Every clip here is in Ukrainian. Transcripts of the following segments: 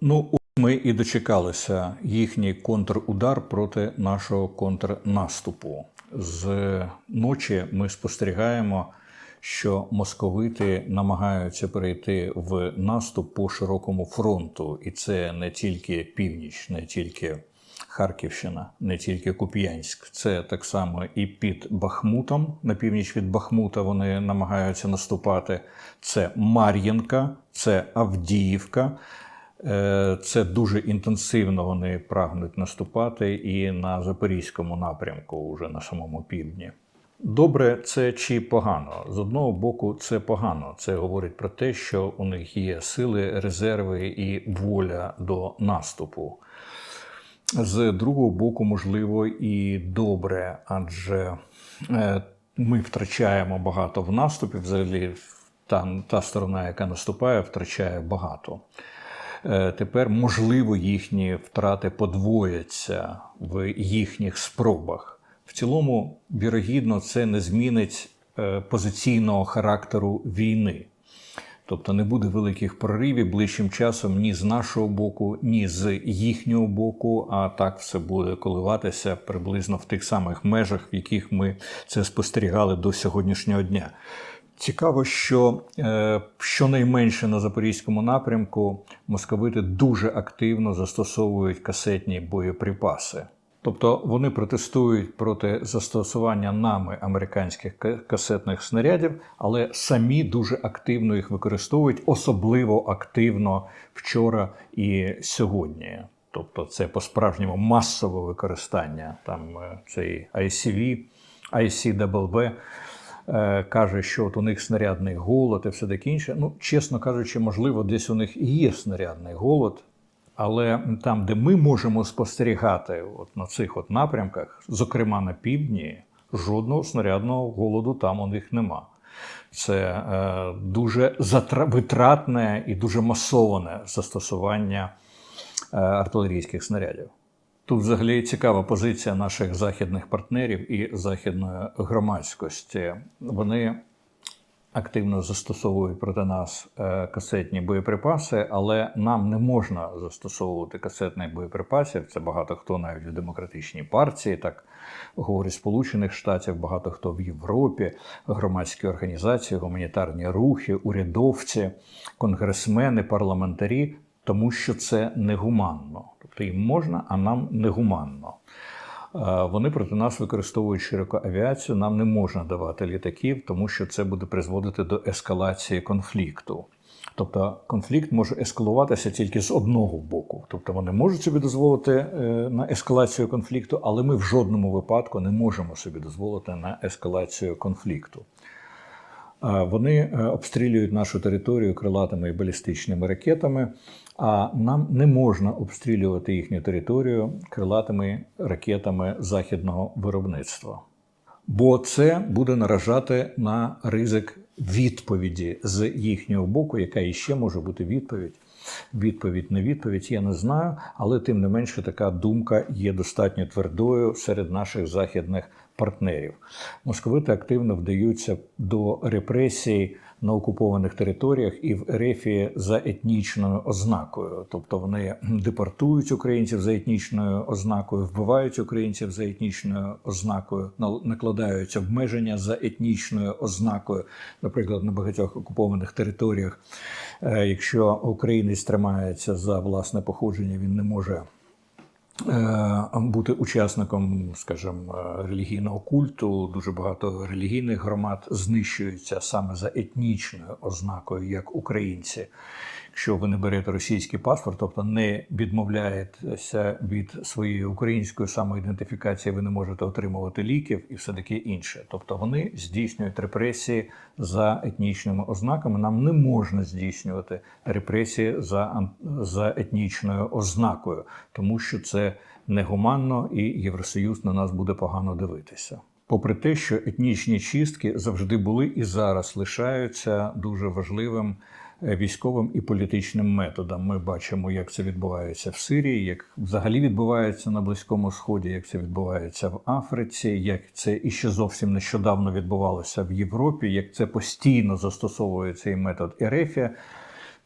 Ну, ми і дочекалися їхній контрудар проти нашого контрнаступу. З ночі ми спостерігаємо, що московити намагаються перейти в наступ по широкому фронту, і це не тільки північ, не тільки Харківщина, не тільки Куп'янськ. Це так само і під Бахмутом. На північ від Бахмута вони намагаються наступати. Це Мар'їнка, це Авдіївка. Е, Це дуже інтенсивно вони прагнуть наступати і на Запорізькому напрямку, вже на самому півдні. Добре, це чи погано? З одного боку, це погано. Це говорить про те, що у них є сили, резерви і воля до наступу. З другого боку, можливо, і добре, адже е, ми втрачаємо багато в наступі. Взагалі, та, та сторона, яка наступає, втрачає багато. Е, Тепер, можливо, їхні втрати подвояться в їхніх спробах. В цілому, вірогідно, це не змінить е, позиційного характеру війни. Тобто не буде великих проривів ближчим часом ні з нашого боку, ні з їхнього боку. А так все буде коливатися приблизно в тих самих межах, в яких ми це спостерігали до сьогоднішнього дня. Цікаво, що е, щонайменше на запорізькому напрямку московити дуже активно застосовують касетні боєприпаси. Тобто вони протестують проти застосування нами американських касетних снарядів, але самі дуже активно їх використовують, особливо активно вчора і сьогодні. Тобто, це по-справжньому масове використання. Там е, цей ICV, ICWB каже, що от у них снарядний голод і все таке інше. Ну, чесно кажучи, можливо, десь у них і є снарядний голод. Але там, де ми можемо спостерігати от на цих от напрямках, зокрема на півдні, жодного снарядного голоду там у них нема. Це е, дуже затра- витратне і дуже масоване застосування е, артилерійських снарядів. Тут взагалі цікава позиція наших західних партнерів і західної громадськості. Вони активно застосовують проти нас е, касетні боєприпаси, але нам не можна застосовувати касетних боєприпасів. Це багато хто навіть в демократичній партії, так говорить Сполучених Штатів, багато хто в Європі, громадські організації, гуманітарні рухи, урядовці, конгресмени, парламентарі, тому що це негуманно. Тобто їм можна, а нам негуманно. Е, Вони проти нас використовують широко авіацію. Нам не можна давати літаків, тому що це буде призводити до ескалації конфлікту. Тобто конфлікт може ескалуватися тільки з одного боку. Тобто вони можуть собі дозволити е, на ескалацію конфлікту, але ми в жодному випадку не можемо собі дозволити на ескалацію конфлікту. Е, Вони обстрілюють нашу територію крилатими і балістичними ракетами, а нам не можна обстрілювати їхню територію крилатими ракетами західного виробництва. Бо це буде наражати на ризик відповіді з їхнього боку, яка іще може бути відповідь. Відповідь не відповідь, я не знаю, але тим не менше така думка є достатньо твердою серед наших західних партнерів. Московити активно вдаються до репресій на окупованих територіях і в Ерефії за етнічною ознакою. Тобто вони депортують українців за етнічною ознакою, вбивають українців за етнічною ознакою, накладають обмеження за етнічною ознакою, наприклад, на багатьох окупованих територіях. Е, Якщо українець тримається за власне походження, він не може бути учасником, скажімо, е, релігійного культу. Дуже багато релігійних громад знищуються саме за етнічною ознакою, як українці. Якщо ви не берете російський паспорт, тобто не відмовляєтеся від своєї української самоідентифікації, ви не можете отримувати ліків і все таке інше. Тобто вони здійснюють репресії за етнічними ознаками. Нам не можна здійснювати репресії за, за етнічною ознакою, тому що це негуманно і Євросоюз на нас буде погано дивитися. Попри те, що етнічні чистки завжди були і зараз лишаються дуже важливим військовим і політичним методом. Ми бачимо, як це відбувається в Сирії, як взагалі відбувається на Близькому Сході, як це відбувається в Африці, як це і ще зовсім нещодавно відбувалося в Європі, як це постійно застосовує цей метод Ерефія.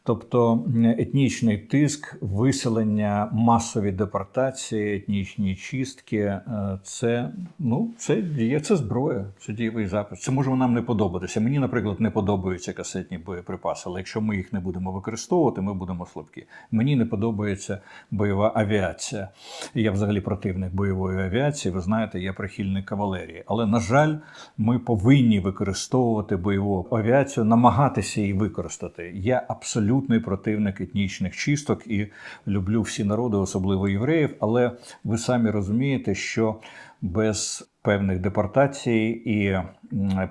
Тобто етнічний тиск, виселення, масові депортації, етнічні чистки е, це ну це діє, це зброя, це дієвий запис. Це може нам не подобатися. Мені, наприклад, не подобаються касетні боєприпаси, але якщо ми їх не будемо використовувати, ми будемо слабкі. Мені не подобається бойова авіація. Я взагалі противник бойової авіації. Ви знаєте, я прихильник кавалерії. Але на жаль, ми повинні використовувати бойову авіацію, намагатися її використати. Я абсолютний противник етнічних чисток і люблю всі народи, особливо євреїв. Але ви самі розумієте, що без певних депортацій і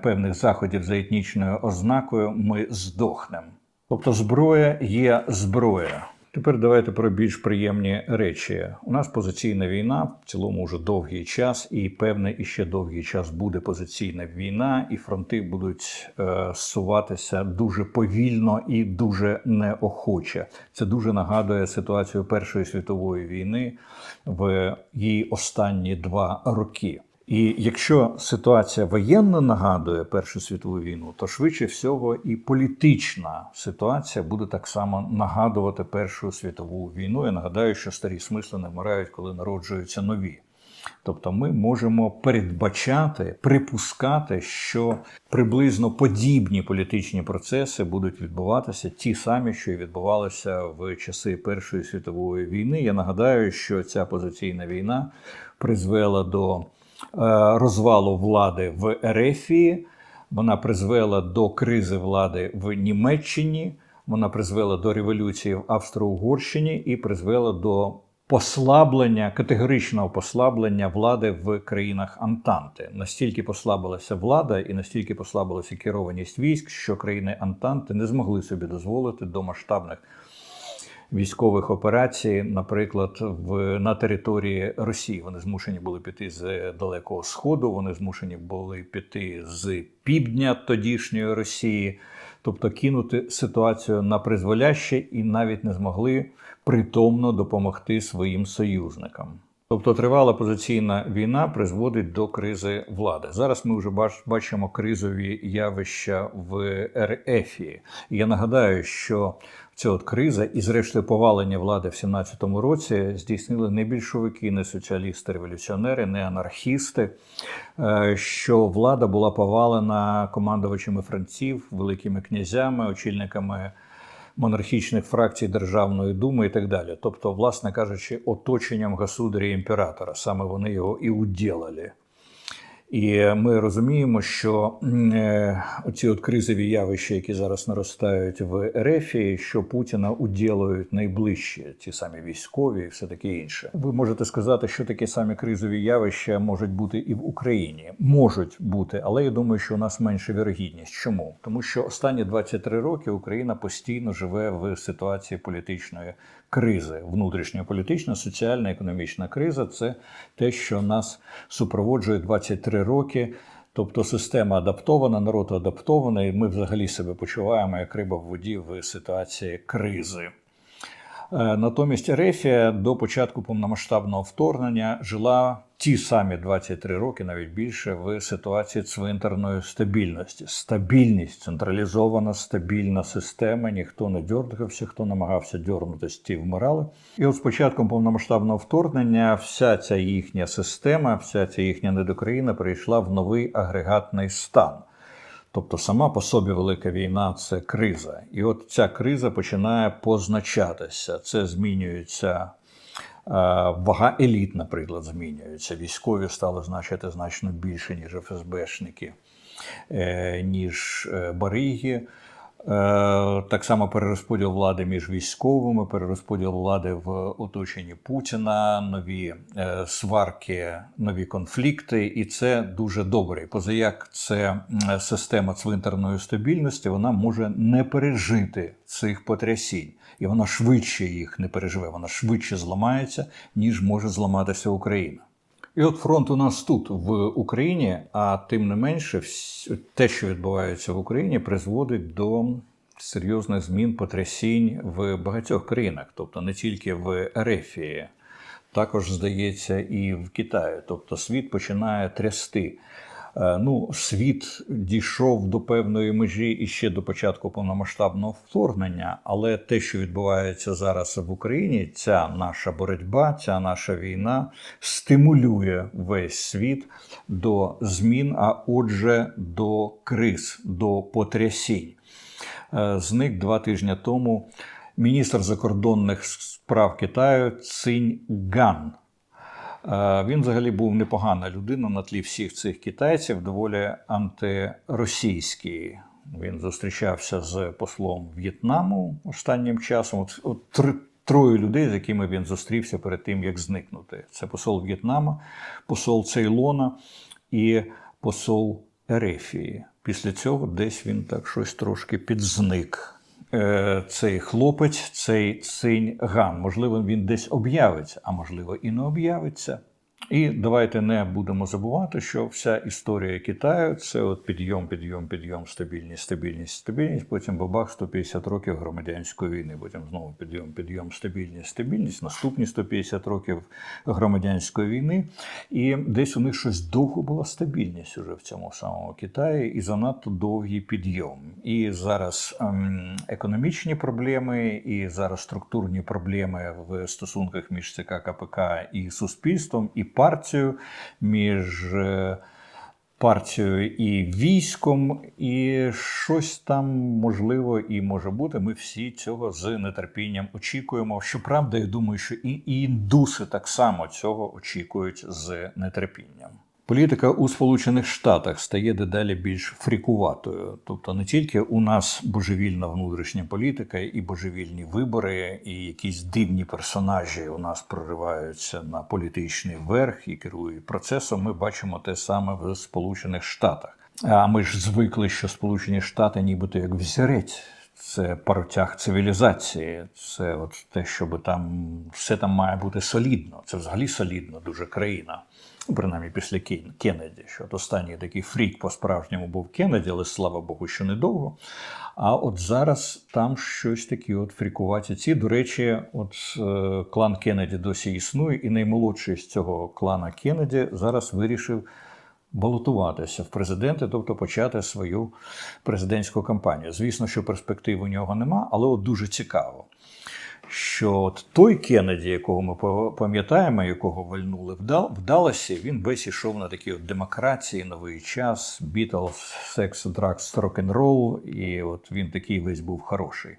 певних заходів за етнічною ознакою ми здохнемо. Тобто зброя є зброя. Тепер давайте про більш приємні речі. У нас позиційна війна в цілому вже довгий час, і певне і ще довгий час буде позиційна війна, і фронти будуть е, зсуватися дуже повільно і дуже неохоче. Це дуже нагадує ситуацію Першої світової війни в її останні два роки. І якщо ситуація воєнна нагадує Першу світову війну, то швидше всього і політична ситуація буде так само нагадувати Першу світову війну. Я нагадаю, що старі смисли не вмирають, коли народжуються нові. Тобто ми можемо передбачати, припускати, що приблизно подібні політичні процеси будуть відбуватися ті самі, що і відбувалися в часи Першої світової війни. Я нагадаю, що ця позиційна війна призвела до розвалу влади в Ерефії, вона призвела до кризи влади в Німеччині, вона призвела до революції в Австро-Угорщині і призвела до послаблення, категоричного послаблення влади в країнах Антанти. Настільки послабилася влада і настільки послабилася керованість військ, що країни Антанти не змогли собі дозволити до масштабних військових операцій, наприклад, в на території Росії. Вони змушені були піти з далекого сходу, вони змушені були піти з півдня тодішньої Росії, тобто кинути ситуацію на призволяще і навіть не змогли притомно допомогти своїм союзникам. Тобто тривала позиційна війна призводить до кризи влади. Зараз ми вже бач- бачимо кризові явища в РФ. Я нагадаю, що ця от криза і, зрештою, повалення влади в 17-му році здійснили не більшовики, не соціалісти, революціонери, не анархісти. е, Що влада була повалена командувачами франців, великими князями, очільниками монархічних фракцій Державної думи і так далі. Тобто, власне кажучи, оточенням государя імператора. Саме вони його і уділили. І ми розуміємо, що е, от кризові явища, які зараз наростають в РФ, що Путіна уділують найближчі, ті самі військові і все таке інше. Ви можете сказати, що такі самі кризові явища можуть бути і в Україні. Можуть бути, але я думаю, що у нас менша вірогідність. Чому? Тому що останні 23 роки Україна постійно живе в ситуації політичної кризи, внутрішньополітична, соціальна, економічна криза це те, що нас супроводжує 23 роки. Тобто система адаптована, народ адаптований. Ми взагалі себе почуваємо як риба в воді в ситуації кризи. Е, Натомість Ерефія до початку повномасштабного вторгнення жила ті самі 23 роки, навіть більше, в ситуації цвинтарної стабільності. Стабільність, централізована стабільна система. Ніхто не дьоргався, хто намагався дьорнутися, ті вмирали. І от з початком повномасштабного вторгнення вся ця їхня система, вся ця їхня недокраїна перейшла в новий агрегатний стан. Тобто сама по собі велика війна це криза. І от ця криза починає позначатися. Це змінюється. е, Вага еліт, наприклад, змінюється. Військові стали значити значно більше, ніж ФСБшники, е, ніж е, бариги. Е, Так само перерозподіл влади між військовими, перерозподіл влади в оточенні Путіна, нові е, сварки, нові конфлікти, і це дуже добре. Позаяк це система цвинтарної стабільності, вона може не пережити цих потрясінь, і вона швидше їх не переживе, вона швидше зламається, ніж може зламатися Україна. І от фронт у нас тут, в Україні, а тим не менше, те, що відбувається в Україні, призводить до серйозних змін, потрясінь в багатьох країнах, тобто не тільки в Ерефії, також здається, і в Китаї. Тобто світ починає трясти. Е, Ну, світ дійшов до певної межі і ще до початку повномасштабного вторгнення. Але те, що відбувається зараз в Україні, ця наша боротьба, ця наша війна стимулює весь світ до змін, а отже, до криз, до потрясінь. Е, Зник два тижні тому міністр закордонних справ Китаю Цинь Ган. Е, Він взагалі був непогана людина на тлі всіх цих китайців, доволі антиросійський. Він зустрічався з послом В'єтнаму останнім часом. От, от три, троє людей, з якими він зустрівся перед тим, як зникнути. Це посол В'єтнама, посол Цейлона і посол Ерефії. Після цього десь він так щось трошки підзник. Е, Цей хлопець, цей синь Ган. Можливо, він десь об'явиться, а можливо, і не об'явиться. І давайте не будемо забувати, що вся історія Китаю це от підйом, підйом, підйом, стабільність, стабільність, стабільність. Потім бабах 150 років громадянської війни. Потім знову підйом, підйом, стабільність, стабільність. Наступні 150 років громадянської війни. І десь у них щось довго була стабільність уже в цьому самому Китаї, і занадто довгий підйом. І зараз ем, економічні проблеми, і зараз структурні проблеми в стосунках між ЦК КПК і суспільством, і партією, між е, партією і військом, і щось там можливо і може бути. Ми всі цього з нетерпінням очікуємо. Щоправда, я думаю, що і індуси так само цього очікують з нетерпінням. Політика у Сполучених Штатах стає дедалі більш фрікуватою. Тобто не тільки у нас божевільна внутрішня політика і божевільні вибори, і якісь дивні персонажі у нас прориваються на політичний верх і керують процесом. Ми бачимо те саме в Сполучених Штатах. А ми ж звикли, що Сполучені Штати, нібито як взірець. Це паротяг цивілізації, це от те, щоб там все там має бути солідно. Це взагалі солідно, дуже країна. Ну, принаймні після Кен- Кеннеді. Що останній такий фрік по-справжньому був Кеннеді, але слава Богу, що недовго. А от зараз там щось такі от фрікуваті ці. До речі, от е, клан Кеннеді досі існує, і наймолодший з цього клана Кеннеді зараз вирішив балотуватися в президенти, тобто почати свою президентську кампанію. Звісно, що перспектив у нього нема, але от дуже цікаво. Що от той Кеннеді, якого ми пам'ятаємо, якого вальнули в Дал- Далласі, він весь ішов на такі от демократії, новий час, Beatles, секс, дракс, рок-н-рол, і от він такий весь був хороший.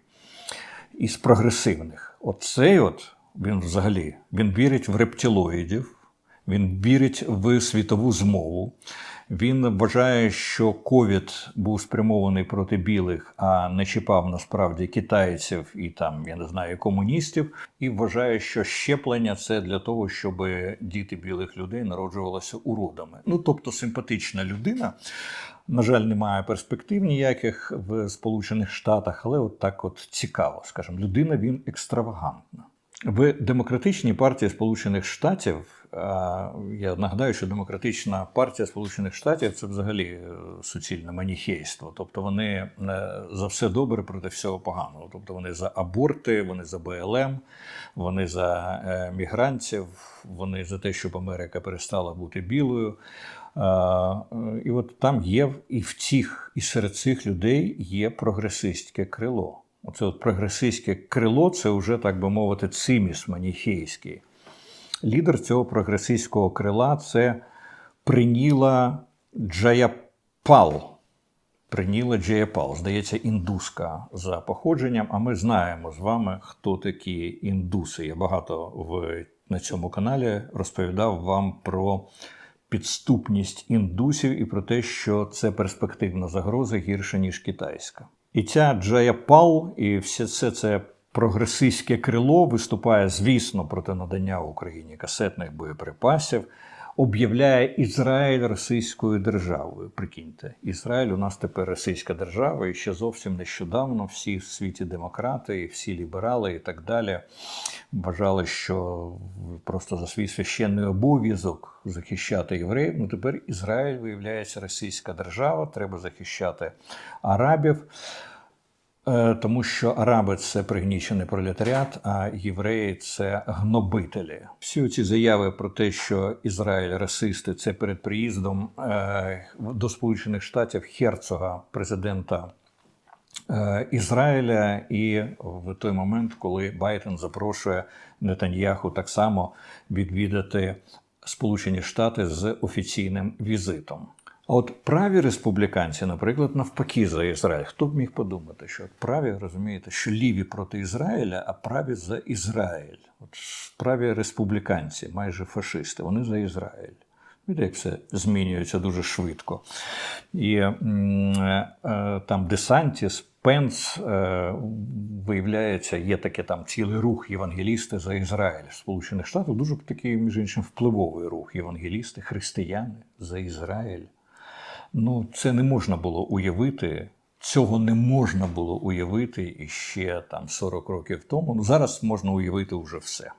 Із прогресивних. Оцей от він взагалі він вірить в рептилоїдів, він вірить в світову змову. Він вважає, що ковід був спрямований проти білих, а не чіпав насправді китайців і там, я не знаю, комуністів. І вважає, що щеплення це для того, щоб діти білих людей народжувалися уродами. Ну тобто симпатична людина. На жаль, немає перспектив ніяких в Сполучених Штатах, але от так от цікаво, скажімо, людина він екстравагантна. В демократичній партії Сполучених Штатів я нагадаю, що демократична партія Сполучених Штатів це взагалі е, суцільне маніхейство. Тобто вони е, за все добре проти всього поганого. Тобто вони за аборти, вони за БЛМ, вони за е, мігрантів, вони за те, щоб Америка перестала бути білою. І от там є і в цих, і серед цих людей є прогресистське крило. Оце от прогресистське крило це вже, так би мовити, циміс маніхейський. Лідер цього прогресистського крила це Приніла Джаяпал. Приніла Джаяпал, здається, індуска за походженням. А ми знаємо з вами, хто такі індуси. Я багато в, на цьому каналі розповідав вам про підступність індусів і про те, що це перспективна загроза гірше, ніж китайська. І ця Джаяпал, і все це, це прогресистське крило виступає, звісно, проти надання Україні касетних боєприпасів, об'являє Ізраїль російською державою. Прикиньте, Ізраїль у нас тепер російська держава, і ще зовсім нещодавно всі в світі демократи, і всі ліберали і так далі вважали, що просто за свій священний обов'язок захищати євреїв. Ну тепер Ізраїль виявляється російська держава, треба захищати арабів. Е, Тому що араби це пригнічений пролетаріат, а євреї це гнобителі. Всі ці заяви про те, що Ізраїль расисти, це перед приїздом е, до Сполучених Штатів Херцога, президента е, Ізраїля, і в той момент, коли Байден запрошує Нетаньяху так само відвідати Сполучені Штати з офіційним візитом. А от праві республіканці, наприклад, навпаки за Ізраїль. Хто б міг подумати, що от праві розумієте, що ліві проти Ізраїля, а праві за Ізраїль. От праві республіканці, майже фашисти, вони за Ізраїль. Видите, як все змінюється дуже швидко. І е, е, там Десантіс, Пенс, е, виявляється, є таке там цілий рух євангелісти за Ізраїль. Сполучених Штатів дуже такий, між іншим, впливовий рух. Євангелісти, християни за Ізраїль. Ну, це не можна було уявити. Цього не можна було уявити іще там 40 років тому. Ну зараз можна уявити вже все.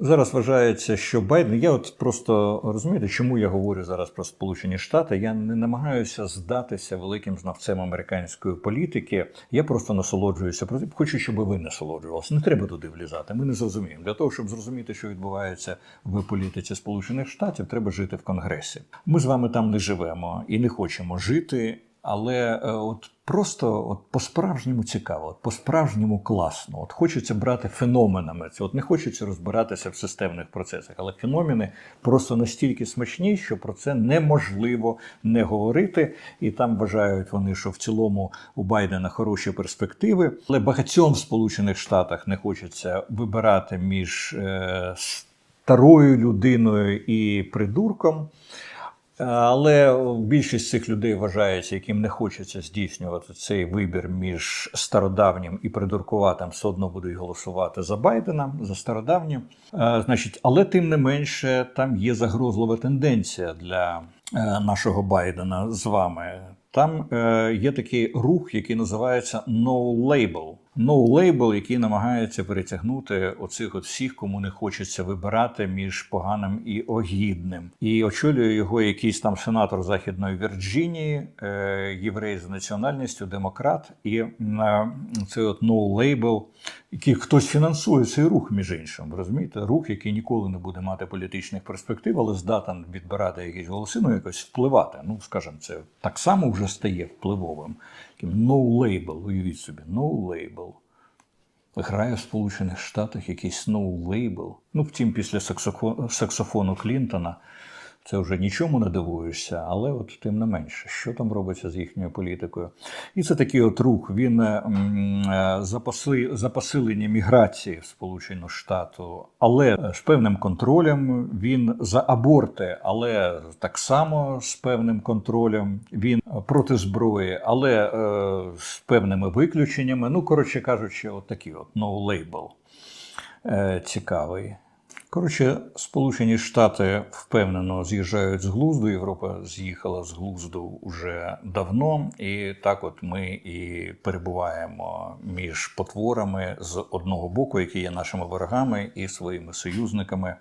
Зараз вважається, що Байден. Я от просто розумієте, чому я говорю зараз про Сполучені Штати. Я не намагаюся здатися великим знавцем американської політики. Я просто насолоджуюся. Хочу, щоб ви насолоджувалися. Не треба туди влізати. Ми не зрозуміємо. Для того, щоб зрозуміти, що відбувається в політиці Сполучених Штатів, треба жити в Конгресі. Ми з вами там не живемо і не хочемо жити. Але е, от просто от по-справжньому цікаво, от по-справжньому класно. От хочеться брати феноменами. Це от не хочеться розбиратися в системних процесах, але феномени просто настільки смачні, що про це неможливо не говорити. І там вважають вони, що в цілому у Байдена хороші перспективи. Але багатьом в Сполучених Штатах не хочеться вибирати між е, старою людиною і придурком. Але більшість цих людей вважається, яким не хочеться здійснювати цей вибір між стародавнім і придуркуватим, все одно будуть голосувати за Байдена, за стародавнім. Значить, але тим не менше, там є загрозлива тенденція для е, нашого Байдена з вами. Там е, є такий рух, який називається No Label. No Label, який намагається перетягнути оцих от всіх, кому не хочеться вибирати між поганим і огідним. І очолює його якийсь там сенатор Західної Вірджинії, е, єврей за національністю, демократ. І е, цей от No Label, який хтось фінансує цей рух, між іншим. Розумієте, рух, який ніколи не буде мати політичних перспектив, але здатен відбирати якісь голоси, ну якось впливати. Ну, скажімо, це так само вже стає впливовим. No Label, уявіть собі, No Label. Грає в Сполучених Штатах якийсь No Label. Ну, втім, після саксофону Клінтона це вже нічому не дивуєшся, але от тим не менше, що там робиться з їхньою політикою. І це такий от рух. Він е, за, посилення міграції в Сполучену Штату, але з певним контролем. Він за аборти, але так само з певним контролем. Він проти зброї, але е, з певними виключеннями. Ну, коротше кажучи, от такий от no label е, цікавий. Коротше, Сполучені Штати впевнено з'їжджають з глузду. Європа з'їхала з глузду вже давно, і так, от ми і перебуваємо між потворами з одного боку, які є нашими ворогами, і своїми союзниками,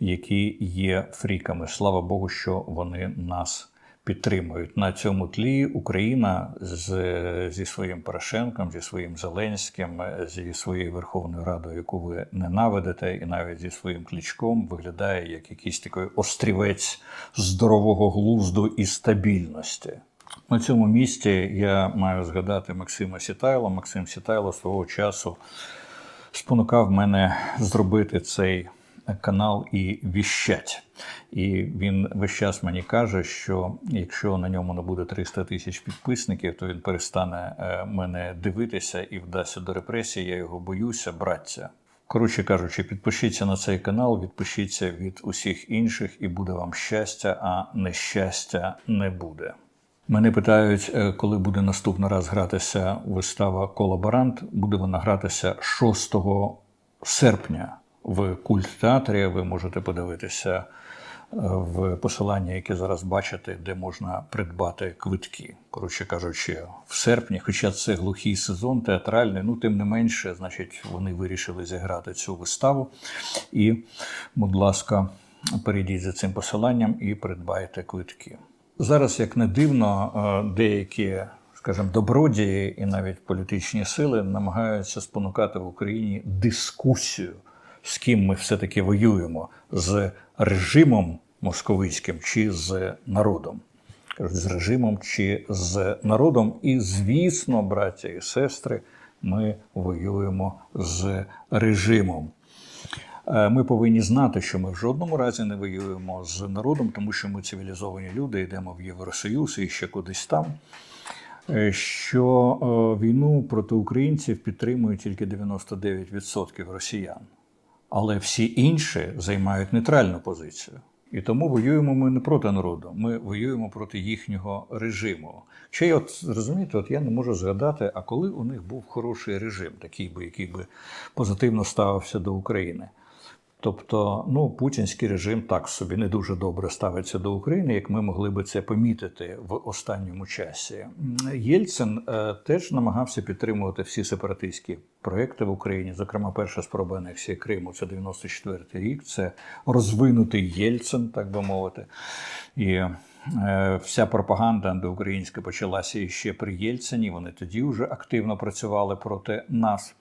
які є фріками. Слава Богу, що вони нас підтримують на цьому тлі. Україна з, зі своїм Порошенком, зі своїм Зеленським, зі своєю Верховною Радою, яку ви ненавидите, і навіть зі своїм клічком виглядає як якийсь такий острівець здорового глузду і стабільності. На цьому місці я маю згадати Максима Сітайла. Максим Сітайло свого часу спонукав мене зробити цей канал і віщать. І він весь час мені каже, що якщо на ньому не буде 300 тисяч підписників, то він перестане е, мене дивитися і вдасться до репресії. Я його боюся, браття. Коротше кажучи, підпишіться на цей канал, відпишіться від усіх інших, і буде вам щастя, а нещастя не буде. Мене питають, е, коли буде наступний раз гратися вистава Колаборант. Буде вона гратися 6 серпня в культ театрі. Ви можете подивитися е, в посилання, яке зараз бачите, де можна придбати квитки. Коротше кажучи, в серпні, хоча це глухий сезон, театральний, ну тим не менше, значить, вони вирішили зіграти цю виставу. І, будь ласка, перейдіть за цим посиланням і придбайте квитки. Зараз, як не дивно, е, деякі скажімо, добродії і навіть політичні сили намагаються спонукати в Україні дискусію, з ким ми все-таки воюємо з режимом московицьким чи з народом. З режимом чи з народом. І, звісно, браття і сестри, ми воюємо з режимом. Е, Ми повинні знати, що ми в жодному разі не воюємо з народом, тому що ми цивілізовані люди, йдемо в Євросоюз і ще кудись там. Е, Що е, війну проти українців підтримують тільки 99% росіян, але всі інші займають нейтральну позицію. І тому воюємо ми не проти народу, ми воюємо проти їхнього режиму. Й от розумієте, от я не можу згадати, а коли у них був хороший режим, такий би, який би позитивно ставився до України. Тобто, ну, путінський режим так собі не дуже добре ставиться до України, як ми могли би це помітити в останньому часі. Єльцин е, теж намагався підтримувати всі сепаратистські проекти в Україні. Зокрема, перша спроба анексії Криму це 94-й рік. Це розвинутий Єльцин, так би мовити. І вся пропаганда антиукраїнська почалася ще при Єльцині. Вони тоді вже активно працювали проти нас.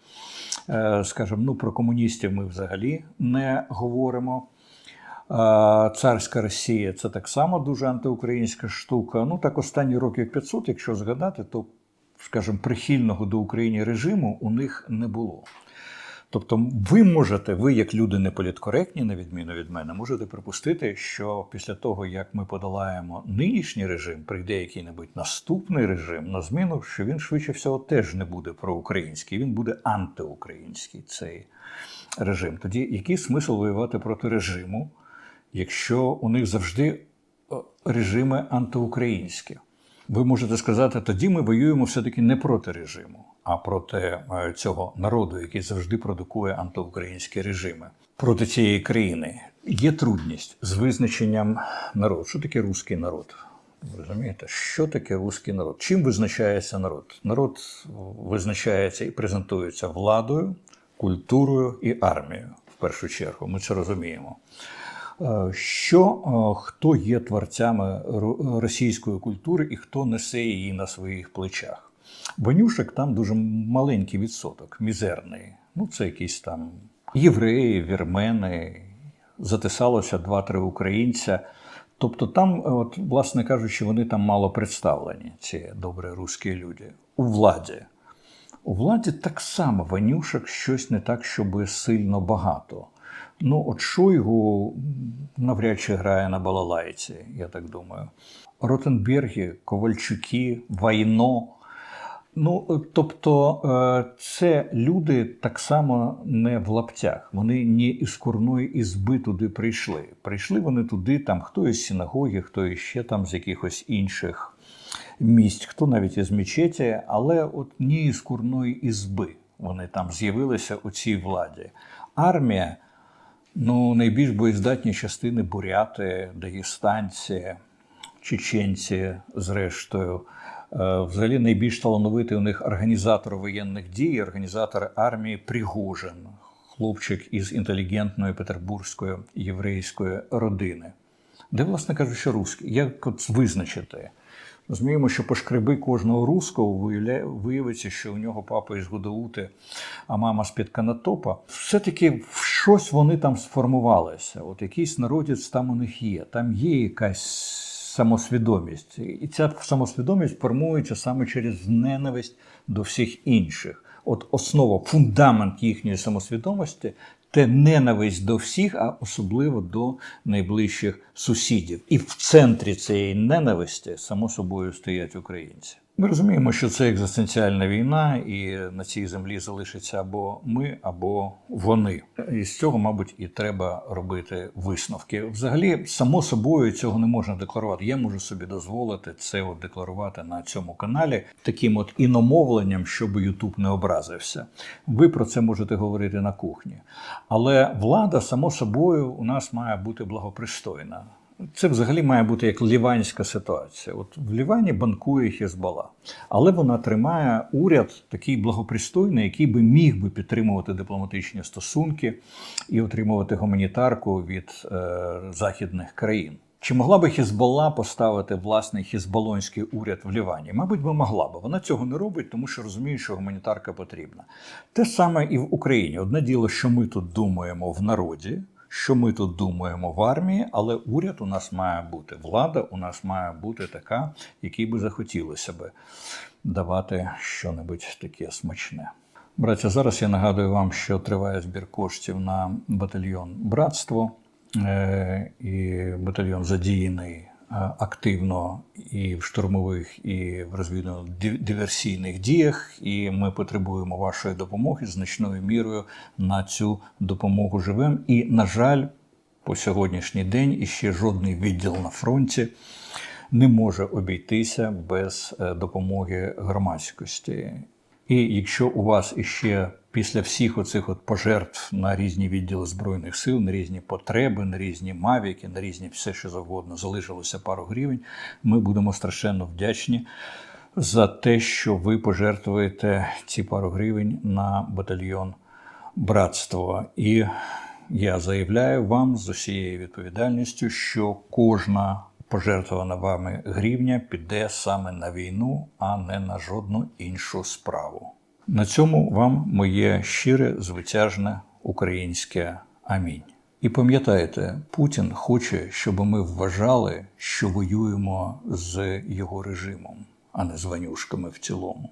Е, Скажімо, ну про комуністів ми взагалі не говоримо. Е, Царська Росія це так само дуже антиукраїнська штука. Ну так останні років 500, якщо згадати, то, скажімо, прихильного до України режиму у них не було. Тобто, ви можете, ви, як люди неполіткоректні, на відміну від мене, можете припустити, що після того, як ми подолаємо нинішній режим, прийде який-небудь наступний режим на зміну, що він швидше всього теж не буде проукраїнський, він буде антиукраїнський цей режим. Тоді який смисл воювати проти режиму, якщо у них завжди е, режими антиукраїнські? Ви можете сказати, тоді ми воюємо все-таки не проти режиму, а проти е, цього народу, який завжди продукує антиукраїнські режими. Проти цієї країни є трудність з визначенням народу. Що таке руський народ? Ви Розумієте, що таке руський народ? Чим визначається народ? Народ визначається і презентується владою, культурою і армією. В першу чергу, ми це розуміємо. Е, Що е, хто є творцями російської культури і хто несе її на своїх плечах? Ванюшек там дуже маленький відсоток, мізерний. Ну, це якісь там євреї, вірмени, затисалося два-три українця. Тобто там, е, от, власне кажучи, вони там мало представлені, ці добрі русські люди, у владі. У владі так само Ванюшек щось не так, щоб сильно багато. Ну, от Шойгу навряд чи грає на балалайці, я так думаю. Ротенберги, Ковальчуки, Вайно. Ну, тобто, е, це люди так само не в лаптях. Вони не із курної ізби туди прийшли. Прийшли вони туди, там хто із синагоги, хто іще там з якихось інших місць, хто навіть із мечеті, але от не із курної ізби вони там з'явилися у цій владі. Армія, ну, найбільш боєздатні частини буряти, дагестанці, чеченці, зрештою. Е, Взагалі найбільш талановитий у них організатор воєнних дій, організатор армії Пригожин, хлопчик із інтелігентної петербурзької єврейської родини. Де, власне кажучи, русський? Як от визначити? Розуміємо, що по шкреби кожного руського виявля- виявиться, що у нього папа із Гудаути, а мама з-під Канатопа. Все-таки щось вони там сформувалися. От якийсь народець там у них є. Там є якась самосвідомість. І ця самосвідомість формується саме через ненависть до всіх інших. От основа, фундамент їхньої самосвідомості це ненависть до всіх, а особливо до найближчих сусідів. І в центрі цієї ненависті, само собою, стоять українці. Ми розуміємо, що це екзистенціальна війна, і на цій землі залишиться або ми, або вони. І з цього, мабуть, і треба робити висновки. Взагалі, само собою цього не можна декларувати. Я можу собі дозволити це от декларувати на цьому каналі таким от іномовленням, щоб Ютуб не образився. Ви про це можете говорити на кухні. Але влада, само собою, у нас має бути благопристойна. Це взагалі має бути як ліванська ситуація. От в Лівані банкує Хезбала, але вона тримає уряд такий благопристойний, який би міг би підтримувати дипломатичні стосунки і отримувати гуманітарку від е, західних країн. Чи могла би Хізбалла поставити власний хізбалонський уряд в Лівані? Мабуть, би могла би. Вона цього не робить, тому що розуміє, що гуманітарка потрібна. Те саме і в Україні. Одне діло, що ми тут думаємо в народі, що ми тут думаємо в армії, але уряд у нас має бути, влада у нас має бути така, якій би захотілося би давати щонебудь таке смачне. Браття, зараз я нагадую вам, що триває збір коштів на батальйон Братство. Е, І батальйон задіяний активно і в штурмових, і в розвідувально-диверсійних діях. І ми потребуємо вашої допомоги значною мірою на цю допомогу живем. І, на жаль, по сьогоднішній день іще жодний відділ на фронті не може обійтися без е, допомоги громадськості. І якщо у вас іще після всіх оцих от пожертв на різні відділи збройних сил, на різні потреби, на різні мавіки, на різні все, що завгодно, залишилося пару гривень, ми будемо страшенно вдячні за те, що ви пожертвуєте ці пару гривень на батальйон братство. І я заявляю вам з усією відповідальністю, що кожна пожертвована вами гривня піде саме на війну, а не на жодну іншу справу. На цьому вам моє щире звитяжне українське амінь. І пам'ятайте, Путін хоче, щоб ми вважали, що воюємо з його режимом, а не з ванюшками в цілому.